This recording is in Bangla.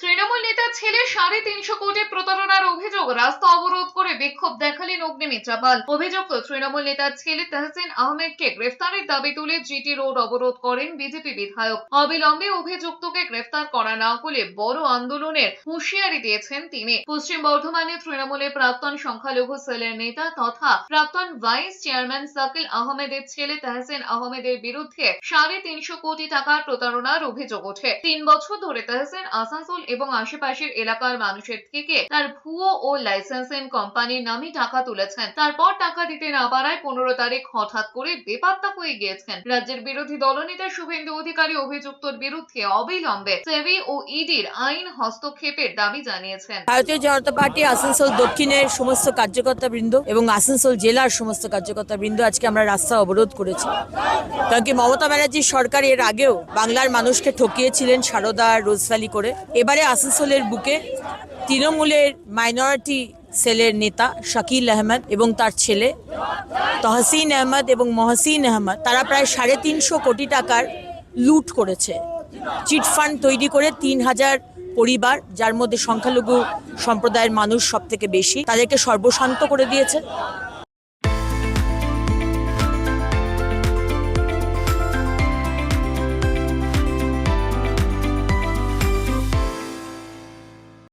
তৃণমূল নেতার ছেলে সাড়ে তিনশো কোটি প্রতারণার অভিযোগ। রাস্তা অবরোধ করে বিক্ষোভ দেখালেন অগ্নিমিত্রা পাল। অভিযুক্ত তৃণমূল নেতার ছেলে তাহসিন আহমেদকে গ্রেফতারের দাবি তুলে জিটি রোড অবরোধ করেন বিজেপি বিধায়ক। অবিলম্বে অভিযুক্তকে গ্রেফতার করা না হলে বড় আন্দোলনের হুঁশিয়ারি দিয়েছেন তিনি। পশ্চিম বর্ধমানে তৃণমূলের প্রাক্তন সংখ্যালঘু সেলের নেতা তথা প্রাক্তন ভাইস চেয়ারম্যান সাকিল আহমেদের ছেলে তাহসিন আহমেদের বিরুদ্ধে সাড়ে তিনশো কোটি টাকার প্রতারণার অভিযোগ ওঠে। তিন বছর ধরে তাহসিন আসানসোল এবং আশেপাশের এলাকার মানুষের থেকে তার ভুয়ো ও লাইসেন্সিং কোম্পানির নামে টাকা তুলেছেন। তারপর টাকা দিতে না পারায় পনেরো তারিখ হঠাৎ করে বেপাত্তা হয়ে গিয়েছেন। রাজ্যের বিরোধী দলনেতা শুভেন্দু অধিকারী অভিযুক্তর বিরুদ্ধে অবিলম্বে সেবি ও ইডির আইন হস্তক্ষেপের দাবি জানিয়েছেন। ভারতীয় জনতা পার্টি আসানসোল দক্ষিণের সমস্ত কার্যকর্তা বৃন্দ এবং আসানসোল জেলার সমস্ত কার্যকর্তা বৃন্দ আজকে আমরা রাস্তা অবরোধ করেছি। কারণ কি মমতা ব্যানার্জির সরকার এর আগেও বাংলার মানুষকে ঠকিয়েছিলেন সারদা রোজভ্যালি করে। এবারে আসানসোলের বুকে তৃণমূলের মাইনরিটি সেলের নেতা শাকিল আহমেদ এবং তার ছেলে তহসিন আহমদ এবং মহসিন আহমদ, তারা প্রায় সাড়ে তিনশো কোটি টাকার লুট করেছে। চিটফান্ড তৈরি করে তিন হাজার পরিবার, যার মধ্যে সংখ্যালঘু সম্প্রদায়ের মানুষ সব থেকে বেশি, তাদেরকে সর্বশান্ত করে দিয়েছে।